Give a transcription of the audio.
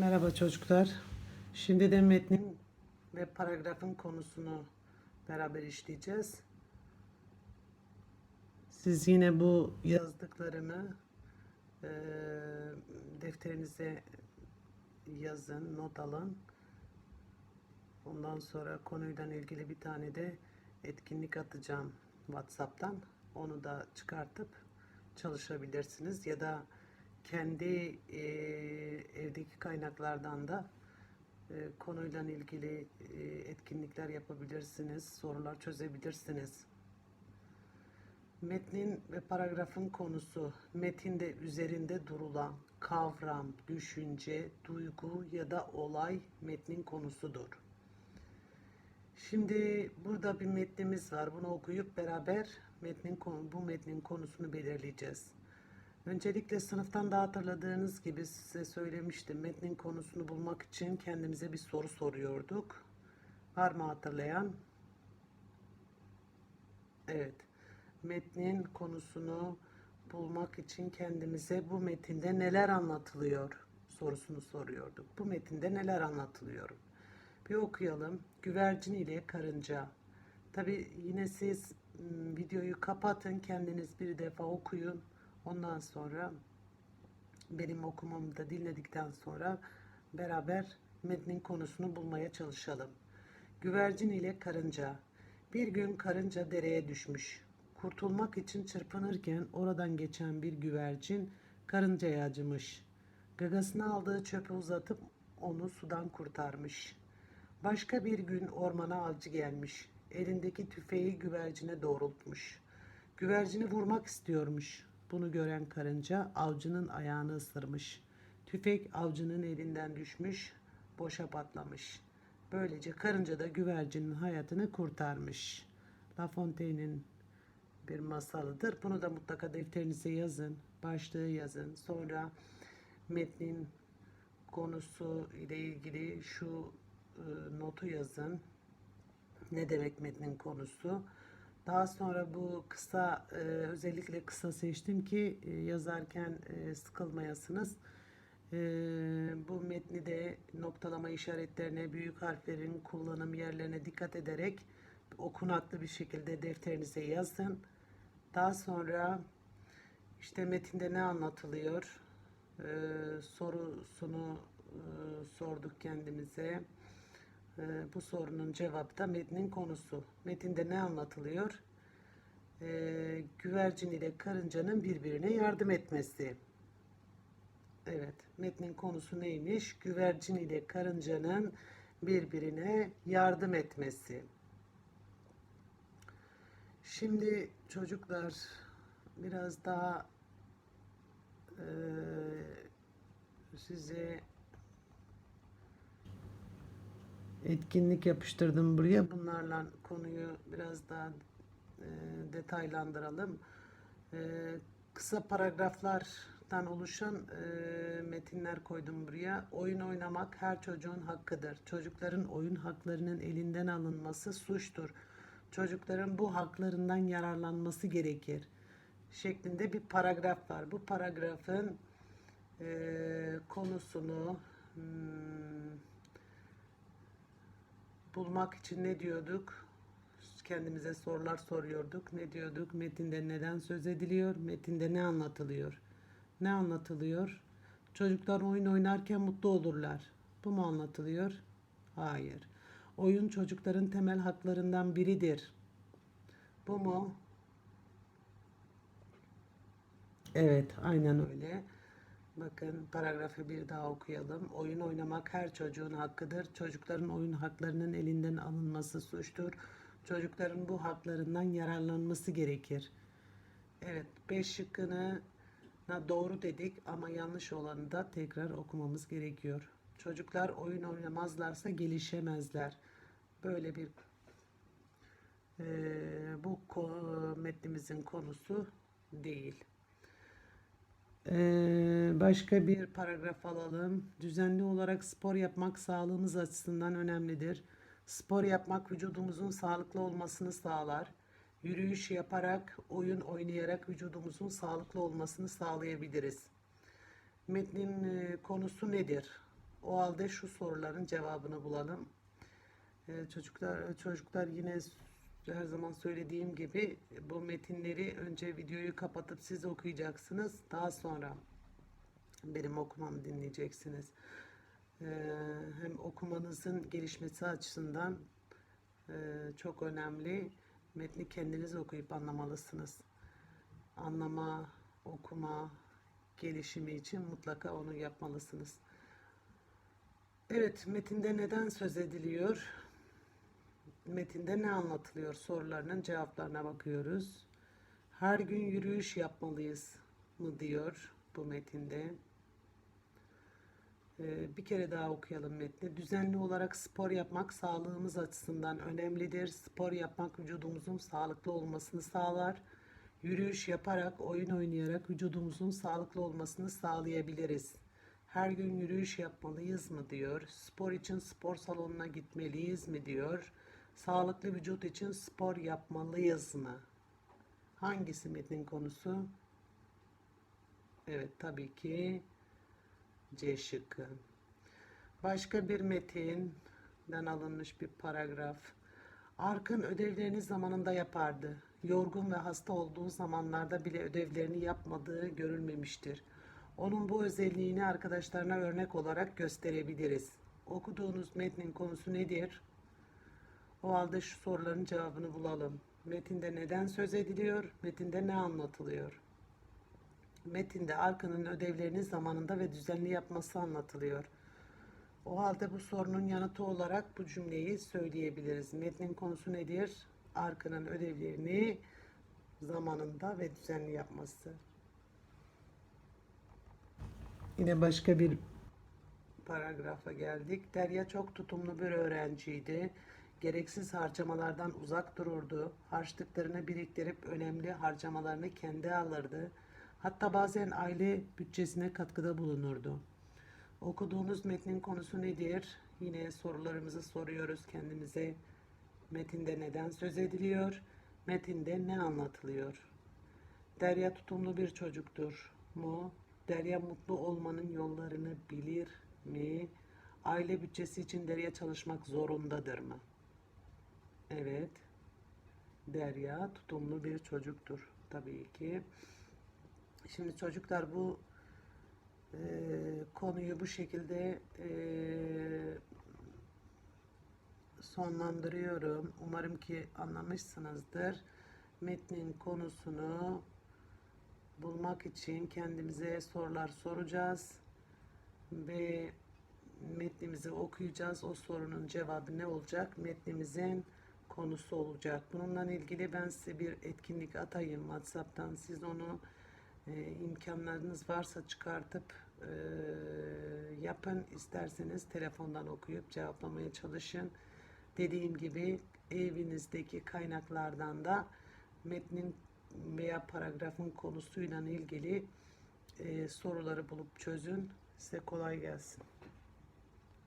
Merhaba çocuklar. Şimdi de metnin ve paragrafın konusunu beraber işleyeceğiz. Siz yine bu yazdıklarımı eee, defterinize yazın, not alın. Ondan sonra konuyla ilgili bir tane de etkinlik atacağım WhatsApp'tan. Onu da çıkartıp çalışabilirsiniz ya da kendi e, evdeki kaynaklardan da e, konuyla ilgili e, etkinlikler yapabilirsiniz, sorular çözebilirsiniz. Metnin ve paragrafın konusu, metinde üzerinde durulan kavram, düşünce, duygu ya da olay metnin konusudur. Şimdi burada bir metnimiz var. Bunu okuyup beraber metnin bu metnin konusunu belirleyeceğiz. Öncelikle sınıftan da hatırladığınız gibi size söylemiştim. Metnin konusunu bulmak için kendimize bir soru soruyorduk. Var mı hatırlayan? Evet. Metnin konusunu bulmak için kendimize bu metinde neler anlatılıyor sorusunu soruyorduk. Bu metinde neler anlatılıyor? Bir okuyalım. Güvercin ile karınca. Tabi yine siz m, videoyu kapatın, kendiniz bir defa okuyun. Ondan sonra benim okumamı da dinledikten sonra beraber metnin konusunu bulmaya çalışalım. Güvercin ile karınca. Bir gün karınca dereye düşmüş. Kurtulmak için çırpınırken oradan geçen bir güvercin karıncaya acımış. Gagasına aldığı çöpü uzatıp onu sudan kurtarmış. Başka bir gün ormana avcı gelmiş. Elindeki tüfeği güvercine doğrultmuş. Güvercini vurmak istiyormuş. Bunu gören karınca avcının ayağını ısırmış. Tüfek avcının elinden düşmüş, boşa patlamış. Böylece karınca da güvercinin hayatını kurtarmış. La Fontaine'in bir masalıdır. Bunu da mutlaka defterinize yazın. Başlığı yazın. Sonra metnin konusu ile ilgili şu e, notu yazın. Ne demek metnin konusu? Daha sonra bu kısa e, özellikle kısa seçtim ki e, yazarken e, sıkılmayasınız. E, bu metni de noktalama işaretlerine, büyük harflerin kullanım yerlerine dikkat ederek okunaklı bir şekilde defterinize yazın. Daha sonra işte metinde ne anlatılıyor e, sorusunu e, sorduk kendimize. E, bu sorunun cevabı da metnin konusu. Metinde ne anlatılıyor? E, güvercin ile karıncanın birbirine yardım etmesi. Evet, metnin konusu neymiş? Güvercin ile karıncanın birbirine yardım etmesi. Şimdi çocuklar biraz daha eee, size etkinlik yapıştırdım buraya. Bunlarla konuyu biraz daha eee, detaylandıralım. Eee, kısa paragraflardan oluşan eee, metinler koydum buraya. Oyun oynamak her çocuğun hakkıdır. Çocukların oyun haklarının elinden alınması suçtur. Çocukların bu haklarından yararlanması gerekir. Şeklinde bir paragraf var. Bu paragrafın eee, konusunu hmm, bulmak için ne diyorduk? Kendimize sorular soruyorduk. Ne diyorduk? Metinde neden söz ediliyor? Metinde ne anlatılıyor? Ne anlatılıyor? Çocuklar oyun oynarken mutlu olurlar. Bu mu anlatılıyor? Hayır. Oyun çocukların temel haklarından biridir. Bu mu? Evet, aynen öyle. Bakın paragrafı bir daha okuyalım. Oyun oynamak her çocuğun hakkıdır. Çocukların oyun haklarının elinden alınması suçtur. Çocukların bu haklarından yararlanması gerekir. Evet, 5 şıkkını doğru dedik ama yanlış olanı da tekrar okumamız gerekiyor. Çocuklar oyun oynamazlarsa gelişemezler. Böyle bir eee, bu metnimizin konusu değil. Ee, başka bir paragraf alalım. Düzenli olarak spor yapmak sağlığımız açısından önemlidir. Spor yapmak vücudumuzun sağlıklı olmasını sağlar. Yürüyüş yaparak, oyun oynayarak vücudumuzun sağlıklı olmasını sağlayabiliriz. Metnin e, konusu nedir? O halde şu soruların cevabını bulalım. Ee, çocuklar çocuklar yine her zaman söylediğim gibi bu metinleri önce videoyu kapatıp siz okuyacaksınız. Daha sonra benim okumamı dinleyeceksiniz. Ee, hem okumanızın gelişmesi açısından e, çok önemli. Metni kendiniz okuyup anlamalısınız. Anlama, okuma, gelişimi için mutlaka onu yapmalısınız. Evet, metinde neden söz ediliyor? Metinde ne anlatılıyor sorularının cevaplarına bakıyoruz. Her gün yürüyüş yapmalıyız mı diyor bu metinde. Ee, bir kere daha okuyalım metni. Düzenli olarak spor yapmak sağlığımız açısından önemlidir. Spor yapmak vücudumuzun sağlıklı olmasını sağlar. Yürüyüş yaparak, oyun oynayarak vücudumuzun sağlıklı olmasını sağlayabiliriz. Her gün yürüyüş yapmalıyız mı diyor. Spor için spor salonuna gitmeliyiz mi diyor. Sağlıklı vücut için spor yapmalıyız mı? Hangisi metnin konusu? Evet tabii ki C şıkkı. Başka bir metinden alınmış bir paragraf. Arkın ödevlerini zamanında yapardı. Yorgun ve hasta olduğu zamanlarda bile ödevlerini yapmadığı görülmemiştir. Onun bu özelliğini arkadaşlarına örnek olarak gösterebiliriz. Okuduğunuz metnin konusu nedir? O halde şu soruların cevabını bulalım. Metinde neden söz ediliyor? Metinde ne anlatılıyor? Metinde Arkın'ın ödevlerini zamanında ve düzenli yapması anlatılıyor. O halde bu sorunun yanıtı olarak bu cümleyi söyleyebiliriz. Metnin konusu nedir? Arkın'ın ödevlerini zamanında ve düzenli yapması. Yine başka bir paragrafa geldik. Derya çok tutumlu bir öğrenciydi. Gereksiz harcamalardan uzak dururdu. Harçlıklarını biriktirip önemli harcamalarını kendi alırdı. Hatta bazen aile bütçesine katkıda bulunurdu. Okuduğunuz metnin konusu nedir? Yine sorularımızı soruyoruz kendimize. Metinde neden söz ediliyor? Metinde ne anlatılıyor? Derya tutumlu bir çocuktur mu? Derya mutlu olmanın yollarını bilir mi? Aile bütçesi için Derya çalışmak zorundadır mı? Evet. Derya tutumlu bir çocuktur tabii ki. Şimdi çocuklar bu e, konuyu bu şekilde e, sonlandırıyorum. Umarım ki anlamışsınızdır. Metnin konusunu bulmak için kendimize sorular soracağız ve metnimizi okuyacağız. O sorunun cevabı ne olacak? Metnimizin konusu olacak. Bununla ilgili ben size bir etkinlik atayım WhatsApp'tan. Siz onu e, imkanlarınız varsa çıkartıp e, yapın. İsterseniz telefondan okuyup cevaplamaya çalışın. Dediğim gibi evinizdeki kaynaklardan da metnin veya paragrafın konusuyla ilgili e, soruları bulup çözün. Size kolay gelsin.